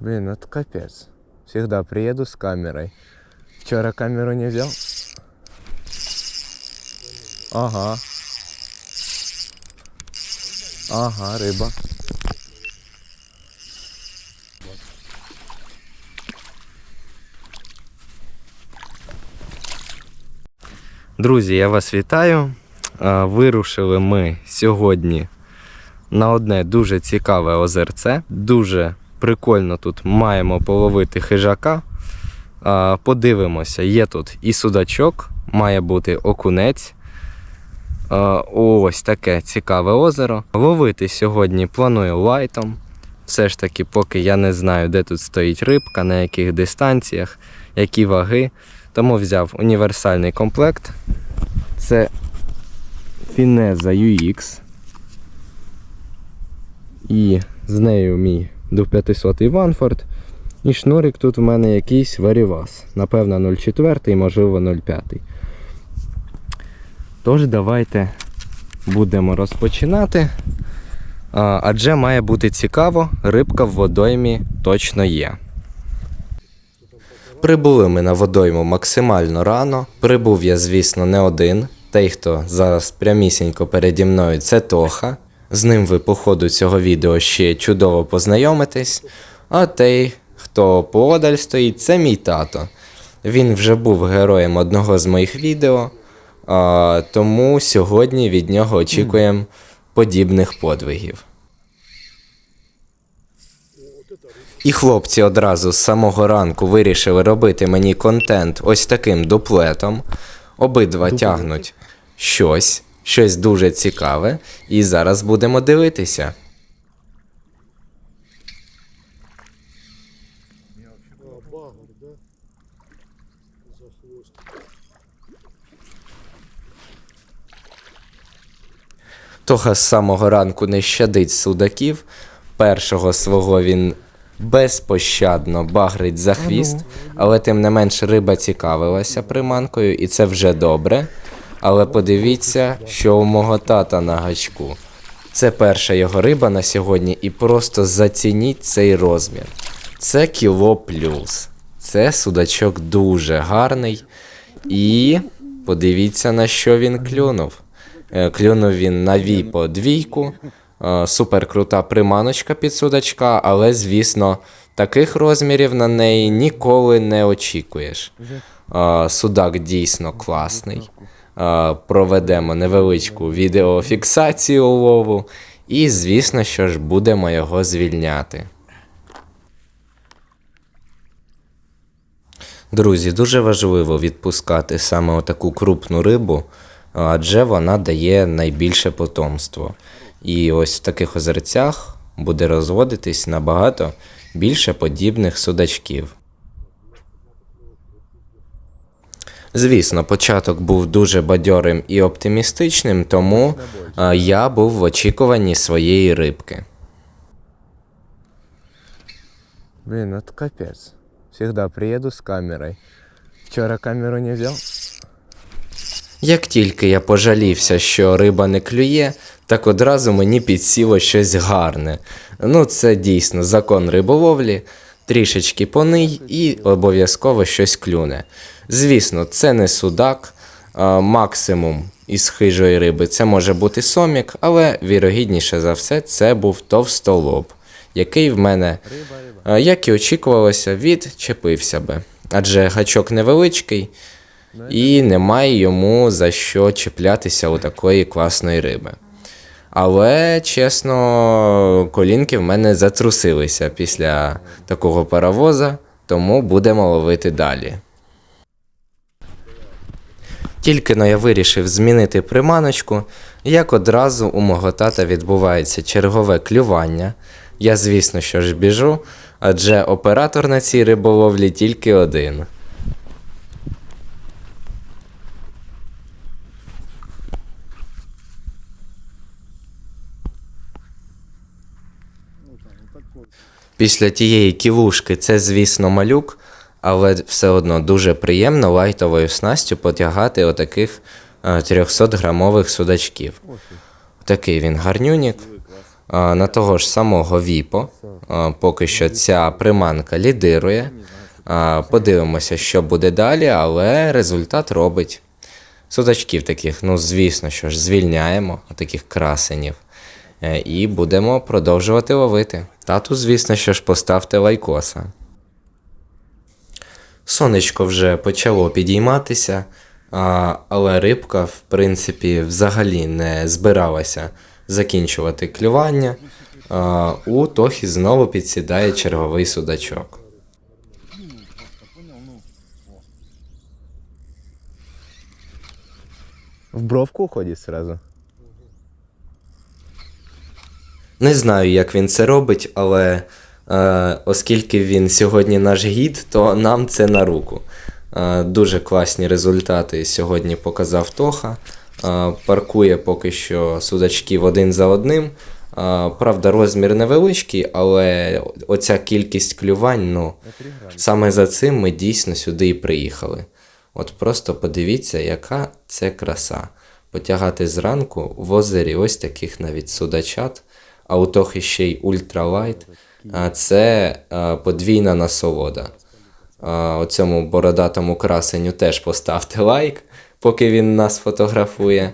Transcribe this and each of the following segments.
Блин, это капец. Всегда приеду с камерой. Вчера камеру не взял? Ага. Ага, рыба. Друзі, я вас вітаю. А, Вирушили ми сьогодні на одне дуже цікаве озерце. Дуже прикольно тут маємо половити хижака. Подивимося, є тут і судачок, має бути окунець. Ось таке цікаве озеро. Ловити сьогодні планую лайтом. Все ж таки, поки я не знаю, де тут стоїть рибка, на яких дистанціях, які ваги. Тому взяв універсальний комплект. Це Fineza UX. І з нею мій до 500 Ванфорд. І шнурик тут в мене якийсь Varivas. Напевно, 0,4, можливо, 0,5. Тож, давайте будемо розпочинати. Адже має бути цікаво, рибка в водоймі точно є. Прибули ми на водойму максимально рано. Прибув я, звісно, не один. Той, хто зараз прямісінько переді мною, це Тоха. З ним ви по ходу цього відео ще чудово познайомитесь. А той, хто поодаль стоїть, це мій тато. Він вже був героєм одного з моїх відео, а, тому сьогодні від нього очікуємо подібних подвигів. І хлопці одразу з самого ранку вирішили робити мені контент ось таким дуплетом. Обидва тягнуть щось, щось дуже цікаве, і зараз будемо дивитися. Тоха з самого ранку не щадить судаків. Першого свого він безпощадно багрить за хвіст, але тим не менш риба цікавилася приманкою, і це вже добре. Але подивіться, що у мого тата на гачку. Це перша його риба на сьогодні, і просто зацініть цей розмір. Це кіло плюс. Це судачок дуже гарний. І подивіться, на що він клюнув. Е, Клюнув він на віпо двійку. Е, Супер крута приманочка під судачка, але, звісно, таких розмірів на неї ніколи не очікуєш. Е, Судак дійсно класний. Проведемо невеличку відеофіксацію лову. І, звісно, що ж будемо його звільняти. Друзі, дуже важливо відпускати саме таку крупну рибу, адже вона дає найбільше потомство. І ось в таких озерцях буде розводитись набагато більше подібних судачків. Звісно, початок був дуже бадьорим і оптимістичним, тому е, я був в очікуванні своєї рибки. Блин, это капец. Всегда приеду с камерой. Вчера камеру не взял. Як тільки я пожалівся, що риба не клює, так одразу мені підсіло щось гарне. Ну, це дійсно закон риболовлі, трішечки поний і обов'язково щось клюне. Звісно, це не судак, а максимум із хижої риби це може бути сомік, але вірогідніше за все це був товстолоб, який в мене, а, як і очікувалося, відчепився би. Адже гачок невеличкий, і немає йому за що чіплятися у такої класної риби. Але, чесно, колінки в мене затрусилися після такого паровоза, тому будемо ловити далі. Тільки но я вирішив змінити приманочку, як одразу у мого тата відбувається чергове клювання. Я, звісно, що ж біжу, адже оператор на цій риболовлі тільки один. Після тієї кілушки це, звісно, малюк, але все одно дуже приємно лайтовою снастю потягати отаких е, 300-грамових судачків. Такий він гарнюнік. на того ж самого Віпо. Поки що ця приманка лідирує. Подивимося, що буде далі, але результат робить. Судачків таких, ну звісно, що ж, звільняємо, таких красенів. Е, І будемо продовжувати ловити. Тату, звісно, що ж поставте лайкоса. Сонечко вже почало підійматися, але рибка, в принципі, взагалі не збиралася закінчувати клювання. У Тохі знову підсідає черговий судачок. В бровку уходит сразу. Не знаю, як він це робить, але оскільки він сьогодні наш гід, то нам це на руку. Е, дуже класні результати сьогодні показав Тоха. Е, паркує поки що судачків один за одним. Е, правда, розмір невеличкий, але оця кількість клювань, ну, саме за цим ми дійсно сюди і приїхали. От просто подивіться, яка це краса. Потягати зранку в озері ось таких навіть судачат, а у Тохи ще й ультралайт. Це подвійна насолода. Оцьому бородатому красеню теж поставте лайк, поки він нас фотографує.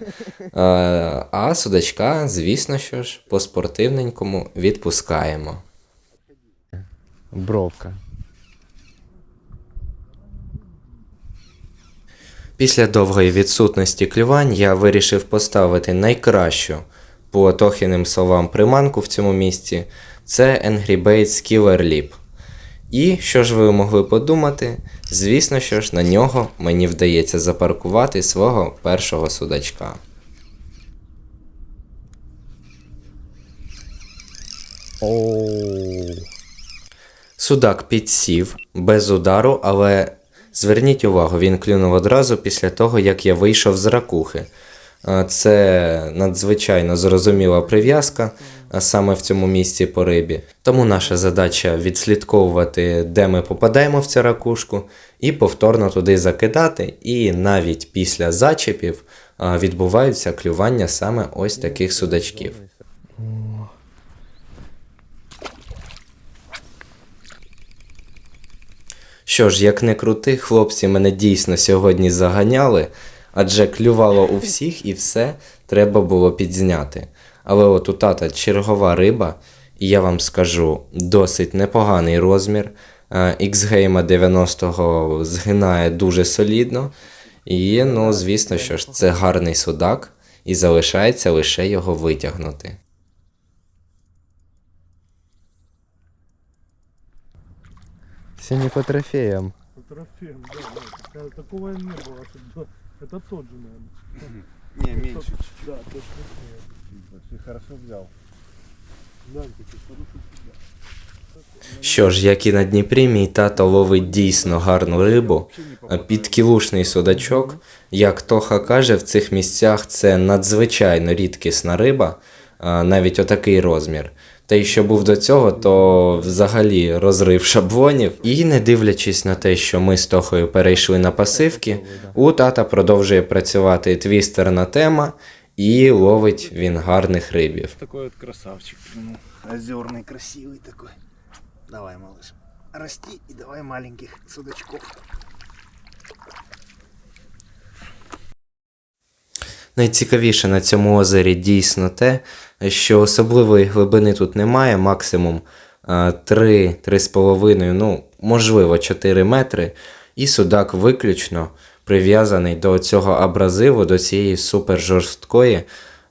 А судачка, звісно що ж, по спортивненькому відпускаємо. Бровка. Після довгої відсутності клювань я вирішив поставити найкращу по Тохіним словам приманку в цьому місці. Це Angry Baits Killer Lip. І що ж ви могли подумати? Звісно, що ж на нього мені вдається запаркувати свого першого судачка. Оу. Судак підсів без удару, але зверніть увагу, він клюнув одразу після того, як я вийшов з ракухи. Це надзвичайно зрозуміла прив'язка саме в цьому місці по рибі. Тому наша задача відслідковувати, де ми попадаємо в цю ракушку, і повторно туди закидати. І навіть після зачепів відбуваються клювання саме ось таких судачків. Що ж, як не крути, хлопці мене дійсно сьогодні заганяли, адже клювало у всіх і все треба було підзняти. Але от у тата чергова риба, і я вам скажу, досить непоганий розмір. X-Game 90-го згинає дуже солідно. І, ну, звісно, що ж, це гарний судак, і залишається лише його витягнути. Не по трофеям. Трофеем, да, да. Такого и не было. чтобы- Это тот же, наверное. Не, меньше. Да, точно нет. Ты хорошо взял. Гляньте, какой хороший судак. Що ж, як і на Дніпрі, мій тато ловить дійсно гарну рибу, а підкілушний судачок. Як Тоха каже, в цих місцях це надзвичайно рідкісна риба, а, навіть отакий розмір. Та й що був до цього, то взагалі розрив шаблонів. І не дивлячись на те, що ми з Тохою перейшли на пасивки, у тата продовжує працювати твістерна тема і ловить він гарних рибів. Такой вот красавчик. Ну, озерный, красивый такой. Давай, малыш, расти и давай маленьких судачков. Найцікавіше на цьому озері дійсно те, що особливої глибини тут немає, максимум 3-3,5, ну, можливо, 4 метри, і судак виключно прив'язаний до цього абразиву, до цієї супержорсткої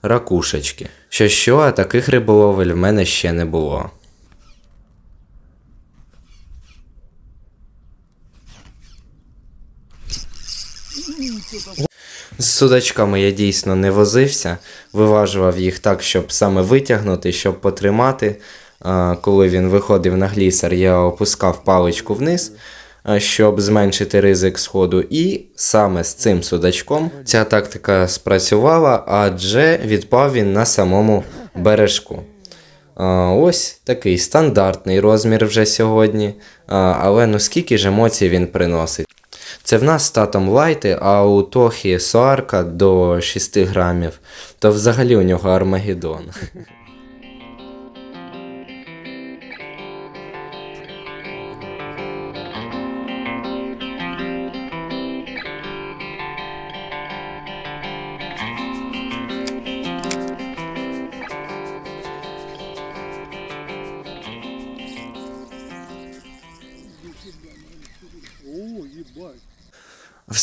ракушечки. Що що, а таких риболовель в мене ще не було. З судачками я дійсно не возився, виважував їх так, щоб саме витягнути, щоб потримати. Коли він виходив на глісер, я опускав паличку вниз, щоб зменшити ризик сходу. І саме з цим судачком ця тактика спрацювала, адже відпав він на самому бережку. Ось такий стандартний розмір вже сьогодні. Але ну скільки ж емоцій він приносить. Це в нас з татом лайти, а у Тохі Соарка до 6 грамів, то взагалі у нього Армагеддон.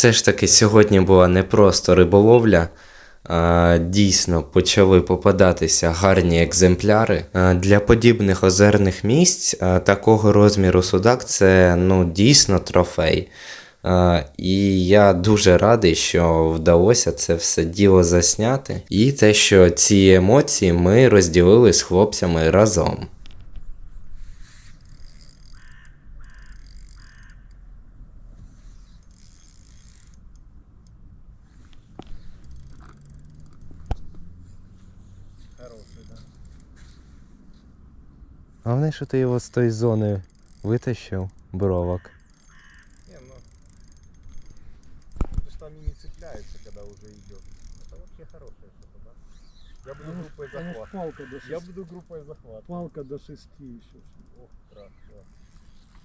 Все ж таки, сьогодні була не просто риболовля. Дійсно почали попадатися гарні екземпляри. Для подібних озерних місць такого розміру судак це ну, дійсно трофей. І я дуже радий, що вдалося це все діло засняти. І те, що ці емоції ми розділили з хлопцями разом. Хороший, да? Главное, что ты его с той зоны вытащил, бровок. Не, ну... Это ж там и не цепляется, когда уже идет. Это вообще хорошее что-то, да? Я буду Ну, группой ну, захват. Палка до Я 6. буду группой захват. Палка до 6 еще. Ох, крас, да.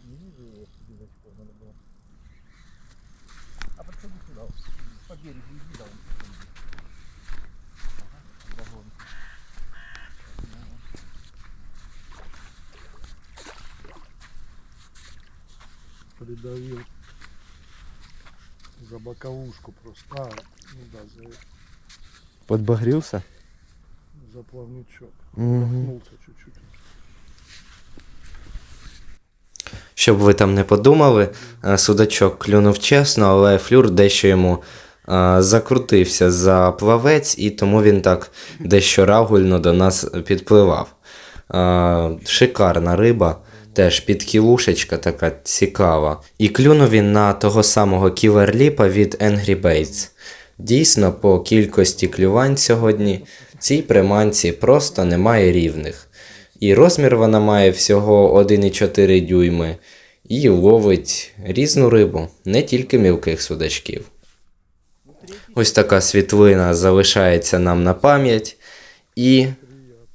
Не вижу его без очков, надо было. А подходи сюда, вот, по берегу иди, да, он Придавил. За боковушку просто. А, ну да, за, Подбагрился? за плавничок. Угу. Махнулся чуть-чуть. Щоб ви там не подумали, е, судачок клюнув чесно, але флюр дещо йому е, закрутився за плавець, і тому він так дещо рагульно до нас підпливав. Е, Шикарна риба, теж підкілушечка така цікава. І клюнув він на того самого кілерліпа від Angry Baits. Дійсно, по кількості клювань сьогодні цій приманці просто немає рівних. І розмір вона має всього 1,4 дюйми і ловить різну рибу, не тільки мілких судачків. Ось така світлина залишається нам на пам'ять, і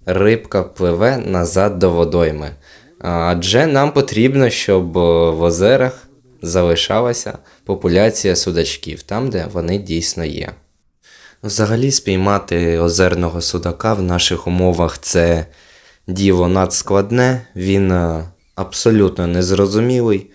рибка пливе назад до водойми. Адже нам потрібно, щоб е, в озерах залишалася популяція судачків, там, де вони дійсно є. Взагалі, спіймати озерного судака в наших умовах це діло надскладне, він е, абсолютно незрозумілий, е,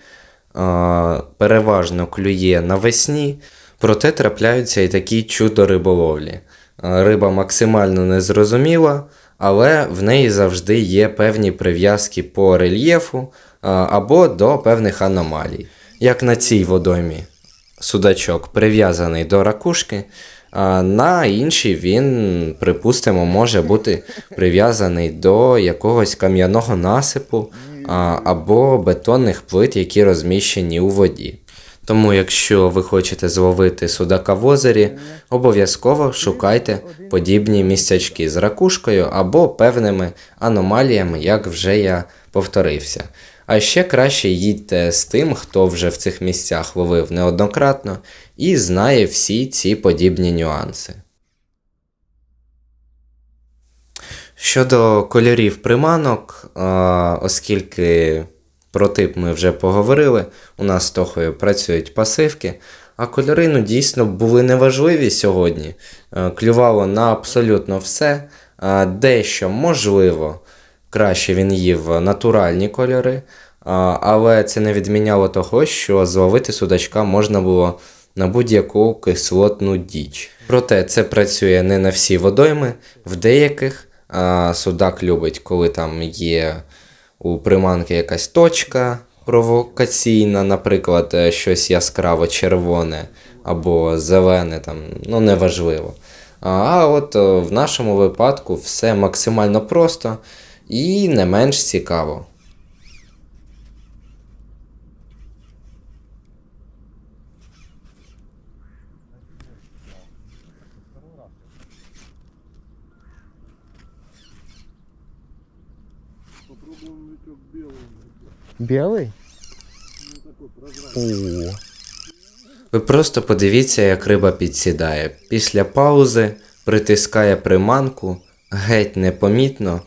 переважно клює навесні, проте трапляються і такі чудо риболовлі. Риба максимально незрозуміла, але в неї завжди є певні прив'язки по рельєфу е, або до певних аномалій. Як на цій водоймі судачок прив'язаний до ракушки, а на іншій він, припустимо, може бути прив'язаний до якогось кам'яного насипу або бетонних плит, які розміщені у воді. Тому, якщо ви хочете зловити судака в озері, обов'язково шукайте подібні місцячки з ракушкою або певними аномаліями, як вже я повторився. А ще краще їдьте з тим, хто вже в цих місцях ловив неоднократно і знає всі ці подібні нюанси. Щодо кольорів приманок, оскільки про тип ми вже поговорили, у нас з Тохою працюють пасивки, а кольори ну, дійсно були неважливі сьогодні. Е, Клювало на абсолютно все, дещо можливо. Краще він їв натуральні кольори, але це не відміняло того, що зловити судачка можна було на будь-яку кислотну діч. Проте це працює не на всі водойми, в деяких судак любить, коли там є у приманки якась точка провокаційна, наприклад, е, щось яскраво червоне або зелене, там, ну неважливо. А, от е, в нашому випадку все максимально просто і не менш цікаво. Прозрачный. О, Ви просто подивіться, як риба підсідає. Після паузи притискає приманку геть непомітно.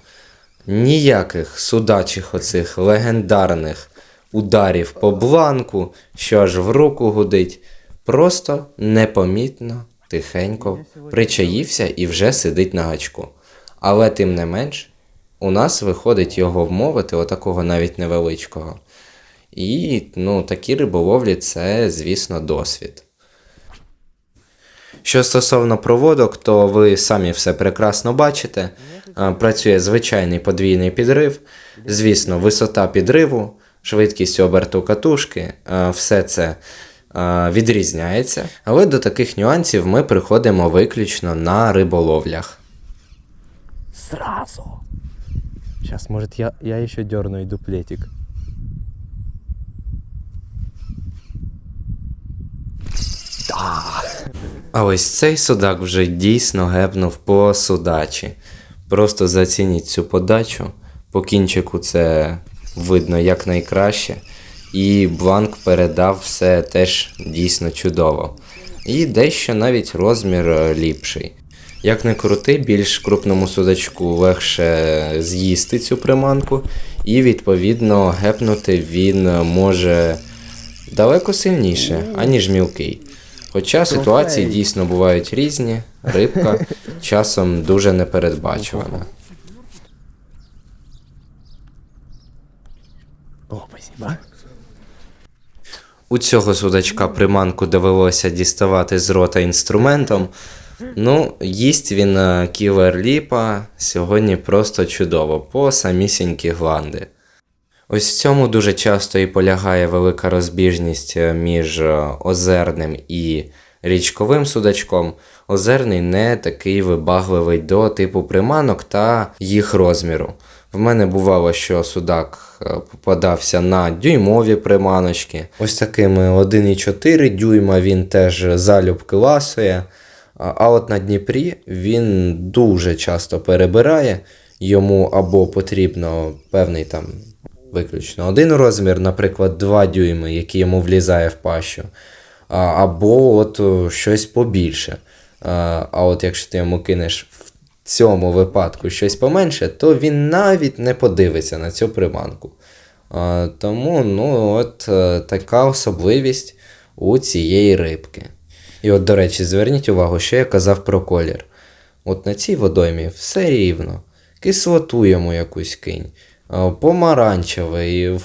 Ніяких судачих оцих легендарних ударів по бланку, що аж в руку гудить. Просто непомітно, тихенько причаївся і вже сидить на гачку. Але тим не менш, у нас виходить його вмовити, отакого навіть невеличкого. І ну, такі риболовлі це, звісно, досвід. Що стосовно проводок, то ви самі все прекрасно бачите. Працює звичайний подвійний підрив. Звісно, висота підриву, швидкість оберту катушки, все це відрізняється. Але до таких нюансів ми приходимо виключно на риболовлях. Сразу. Сейчас, может, я, я еще дерну и дуплетик. А ось цей судак вже дійсно гепнув по судачі. Просто зацініть цю подачу. По кінчику це видно якнайкраще. І бланк передав все теж дійсно чудово. І дещо навіть розмір е, ліпший. Як не крути, більш крупному судачку легше з'їсти цю приманку, і відповідно гепнути він може далеко сильніше, аніж мілкий. Хоча ситуації дійсно бувають різні, рибка часом дуже непередбачувана. О, спасибо. У цього судачка приманку довелося діставати з рота інструментом. Ну, їсть він е, кілер ліпа сьогодні просто чудово, по самісінькі гланди. Ось в цьому дуже часто і полягає велика розбіжність е, між е, озерним і річковим судачком. Озерний не такий вибагливий до типу приманок та їх розміру. В мене бувало, що судак попадався на дюймові приманочки. Ось такими 1,4 дюйма він теж залюбки ласує. А от на Дніпрі він дуже часто перебирає, йому або потрібно певний там виключно один розмір, наприклад, 2 дюйми, який йому влізає в пащу, або от щось побільше. А, а от якщо ти йому кинеш в цьому випадку щось поменше, то він навіть не подивиться на цю приманку. Тому ну, от е, така особливість у цієї рибки. І от, до речі, зверніть увагу, що я казав про колір. От на цій водоймі все рівно. Кислоту йому якусь кинь. Помаранчевий,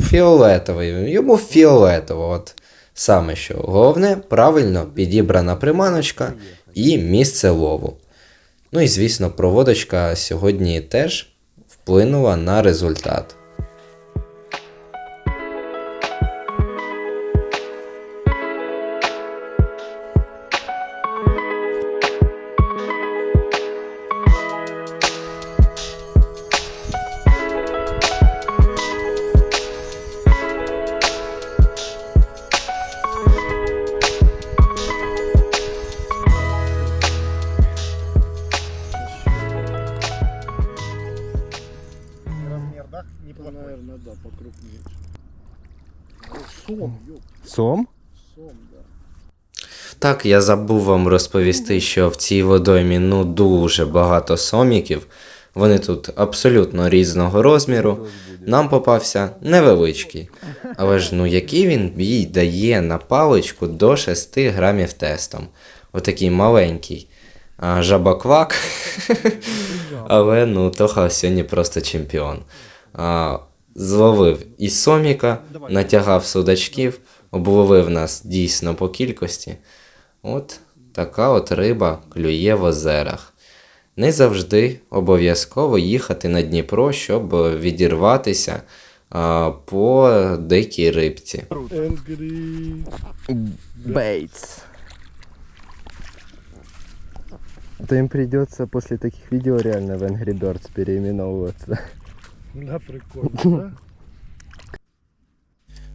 фіолетовий. Йому фіолетово. От саме що. Головне, правильно підібрана приманочка і місце лову. Ну і звісно, проводочка сьогодні теж вплинула на результат. Сом? сом, да. Так, я забув вам розповісти, що в цій водоймі ну дуже багато соміків. Вони тут абсолютно різного розміру. Нам попався невеличкий. Але ж ну який він бій дає на паличку до 6 грамів тестом. Отакий маленький. А, жабаквак. Але ну Тоха сьогодні просто чемпіон. А, зловив і соміка, натягав судачків, обловив нас дійсно по кількості. От така от риба клює в озерах. Не завжди обов'язково їхати на Дніпро, щоб відірватися а, по дикій рибці. Бейтс. То им придется после таких видео реально в Angry Birds переименовываться. Да, прикольно, да?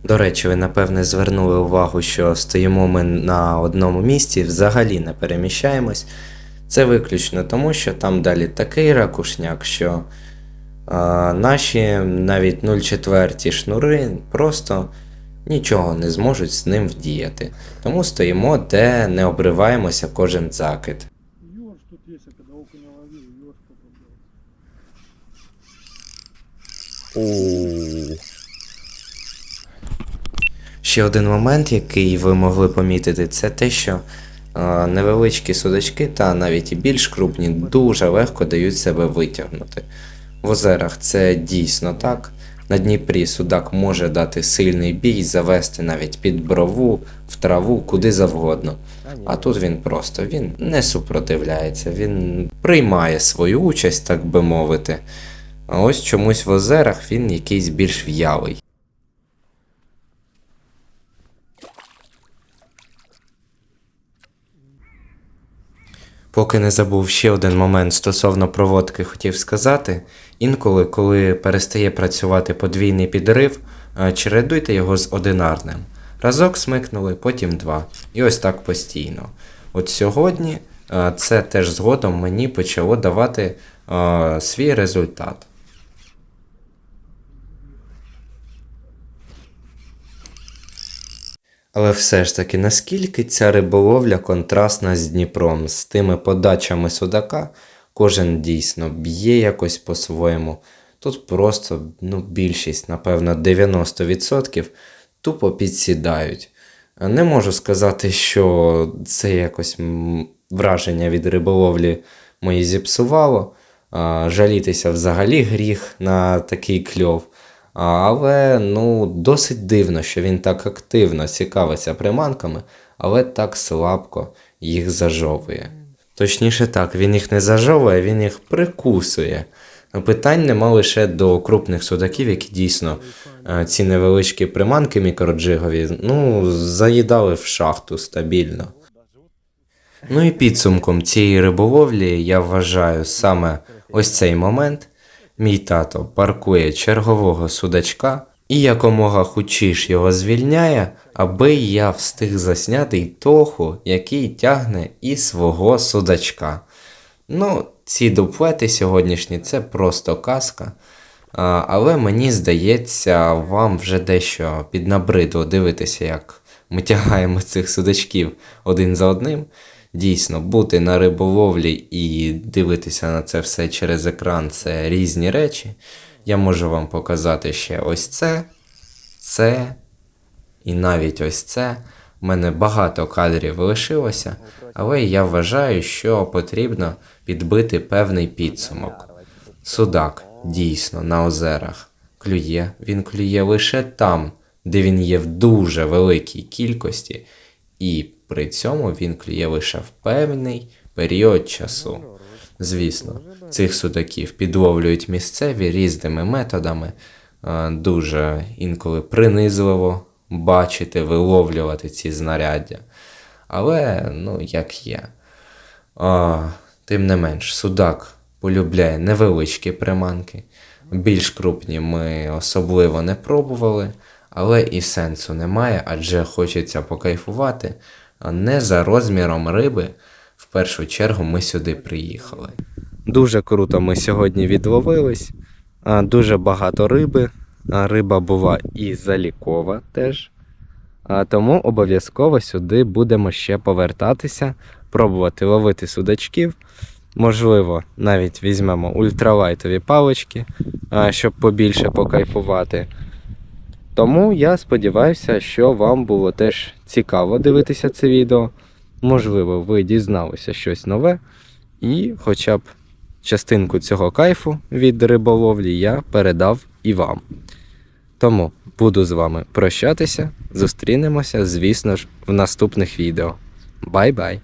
До речі, ви напевне звернули увагу, що стоїмо ми на одному місці, взагалі не переміщаємось. Це виключно тому, що там далі такий ракушняк, що а, наші навіть 0,4 шнури просто нічого не зможуть з ним вдіяти. Тому стоїмо, де не обриваємося кожен закид. Ёж Ще один момент, який ви могли помітити, це те, що е, невеличкі судачки та навіть і більш крупні дуже легко дають себе витягнути. В озерах це дійсно так. На Дніпрі судак може дати сильний бій, завести навіть під брову, в траву, куди завгодно. А тут він просто він не супротивляється, він приймає свою участь, так би мовити. А ось чомусь в озерах він якийсь більш в'ялий. Поки не забув ще один момент стосовно проводки, хотів сказати. Інколи, коли перестає працювати подвійний підрив, е, чередуйте його з одинарним. Разок смикнули, потім два. І ось так постійно. От сьогодні е, це теж згодом мені почало давати е, свій результат. Але все ж таки, наскільки ця риболовля контрастна з Дніпром, з тими подачами судака, кожен дійсно б'є якось по-своєму. Тут просто ну, більшість, напевно, 90% тупо підсідають. Не можу сказати, що це якось враження від риболовлі мої зіпсувало. Жалітися взагалі гріх на такий кльов. Але ну, досить дивно, що він так активно цікавиться приманками, але так слабко їх зажовує. Точніше так, він їх не зажовує, він їх прикусує. Питань нема лише до крупних судаків, які дійсно е, ці невеличкі приманки мікроджигові ну, заїдали в шахту стабільно. Ну і підсумком цієї риболовлі я вважаю саме ось цей момент. Мій тато паркує чергового судачка і якомога хучіш його звільняє, аби я встиг засняти й тоху, який тягне і свого судачка. Ну, ці дуплети сьогоднішні це просто казка. А, але мені здається, вам вже дещо піднабридло дивитися, як ми тягаємо цих судачків один за одним. Дійсно, бути на риболовлі і дивитися на це все через екран це різні речі. Я можу вам показати ще ось це, це і навіть ось це. У мене багато кадрів лишилося, але я вважаю, що потрібно підбити певний підсумок. Судак дійсно на озерах клює, він клює лише там, де він є в дуже великій кількості, і при цьому він клює лише в певний період часу. Звісно, цих судаків підловлюють місцеві різними методами, Е, дуже інколи принизливо бачити, виловлювати ці знаряддя. Але, ну, як є. А, тим не менш, судак полюбляє невеличкі приманки. Більш крупні ми особливо не пробували, але і сенсу немає, адже хочеться покайфувати. А не за розміром риби. В першу чергу ми сюди приїхали. Дуже круто ми сьогодні відловились. Дуже багато риби. Риба була і залікова теж. Тому обов'язково сюди будемо ще повертатися, пробувати ловити судачків. Можливо, навіть візьмемо ультралайтові палички, щоб побільше покайфувати. Тому я сподіваюся, що вам було теж цікаво дивитися це відео. Можливо, ви дізналися щось нове, і хоча б частинку цього кайфу від риболовлі я передав і вам. Тому буду з вами прощатися. Зустрінемося, звісно ж, в наступних відео. Бай-бай!